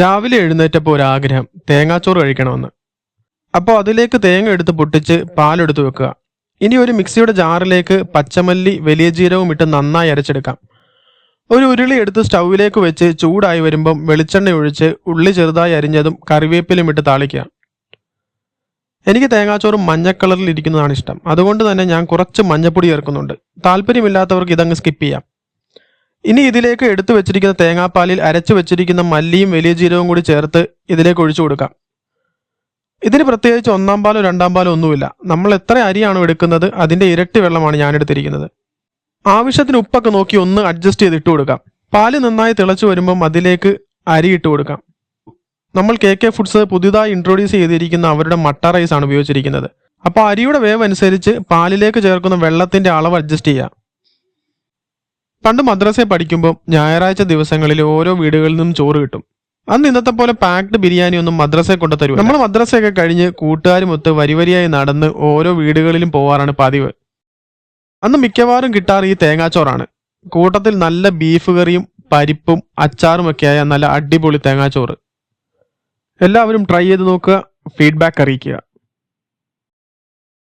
രാവിലെ എഴുന്നേറ്റപ്പോൾ ഒരാഗ്രഹം തേങ്ങാച്ചോറ് കഴിക്കണമെന്ന്. അപ്പോൾ അതിലേക്ക് തേങ്ങ എടുത്ത് പൊട്ടിച്ച് പാലെടുത്ത് വെക്കുക. ഇനി ഒരു മിക്സിയുടെ ജാറിലേക്ക് പച്ചമല്ലി വലിയ ജീരകവും ഇട്ട് നന്നായി അരച്ചെടുക്കാം. ഒരു ഉരുളി എടുത്ത് സ്റ്റൗവിലേക്ക് വെച്ച് ചൂടായി വരുമ്പം വെളിച്ചെണ്ണ ഒഴിച്ച് ഉള്ളി ചെറുതായി അരിഞ്ഞതും കറിവേപ്പിലും ഇട്ട് താളിക്കുക. എനിക്ക് തേങ്ങാച്ചോറ് മഞ്ഞ കളറിൽ ഇരിക്കുന്നതാണ് ഇഷ്ടം. അതുകൊണ്ട് തന്നെ ഞാൻ കുറച്ച് മഞ്ഞപ്പൊടി ചേർക്കുന്നുണ്ട്. താല്പര്യമില്ലാത്തവർക്ക് ഇതങ്ങ് സ്കിപ്പ് ചെയ്യാം. ഇനി ഇതിലേക്ക് എടുത്തു വെച്ചിരിക്കുന്ന തേങ്ങാപ്പാലിൽ അരച്ചു വെച്ചിരിക്കുന്ന മല്ലിയും വലിയ ജീരകവും കൂടി ചേർത്ത് ഇതിലേക്ക് ഒഴിച്ചു കൊടുക്കാം. ഇതിന് പ്രത്യേകിച്ച് ഒന്നാം പാലോ രണ്ടാം പാലോ ഒന്നുമില്ല. നമ്മൾ എത്ര അരിയാണോ എടുക്കുന്നത് അതിന്റെ ഇരട്ടി വെള്ളമാണ് ഞാൻ എടുത്തിരിക്കുന്നത്. ആവശ്യത്തിന് ഉപ്പൊക്കെ നോക്കി ഒന്ന് അഡ്ജസ്റ്റ് ചെയ്ത് ഇട്ട് കൊടുക്കാം. പാൽ നന്നായി തിളച്ചു വരുമ്പം അതിലേക്ക് അരി ഇട്ട് കൊടുക്കാം. നമ്മൾ കെ കെ ഫുഡ്സ് പുതിയതായി ഇൻട്രൊഡ്യൂസ് ചെയ്തിരിക്കുന്ന അവരുടെ മട്ട റൈസ് ആണ് ഉപയോഗിച്ചിരിക്കുന്നത്. അപ്പോൾ അരിയുടെ വേവ് അനുസരിച്ച് പാലിലേക്ക് ചേർക്കുന്ന വെള്ളത്തിന്റെ അളവ് അഡ്ജസ്റ്റ് ചെയ്യാം. പണ്ട് മദ്രസയിൽ പഠിക്കുമ്പോൾ ഞായറാഴ്ച ദിവസങ്ങളിൽ ഓരോ വീടുകളിൽ നിന്നും ചോറ് കിട്ടും. അന്ന് ഇന്നത്തെ പോലെ പാക്ഡ് ബിരിയാണി ഒന്നും മദ്രസയിൽ കൊണ്ടു തരും നമ്മൾ മദ്രസയൊക്കെ കഴിഞ്ഞ് കൂട്ടുകാരുമൊത്ത് വരിവരിയായി നടന്ന് ഓരോ വീടുകളിലും പോവാറാണ് പതിവ്. അന്ന് മിക്കവാറും കിട്ടാറ് ഈ തേങ്ങാച്ചോറാണ്. കൂട്ടത്തിൽ നല്ല ബീഫ് കറിയും പരിപ്പും അച്ചാറും ഒക്കെ ആയ നല്ല അടിപൊളി തേങ്ങാച്ചോറ്. എല്ലാവരും ട്രൈ ചെയ്ത് നോക്കുക ഫീഡ്ബാക്ക് അറിയിക്കുക.